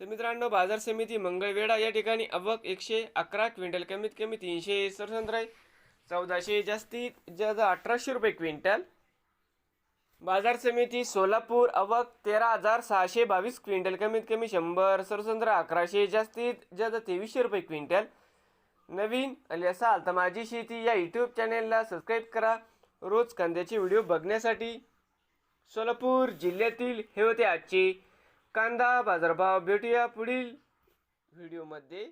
तर मित्रांनो बाजार समिती मंगळवेढा या ठिकाणी अवक एकशे अकरा क्विंटल कमीत कमी तीनशे सरसंद्राई चौदाशे जास्तीत जास्त अठराशे रुपये क्विंटल. बाजार समिती सोलापूर अवक तेरा हजार सहाशे बावीस क्विंटल कमीत कमी शंभर सरसंद्र अकराशे जास्तीत जास्त तेवीसशे रुपये क्विंटल. नवीन आले असाल तर माझी शेती या यूट्यूब चॅनेलला सबस्क्राईब करा. रोज कांद्याचे व्हिडिओ बघण्यासाठी सोलापूर जिल्ह्यातील हे होते आजचे कांदा बाजारभाव भेटूया पुढील व्हिडिओमध्ये.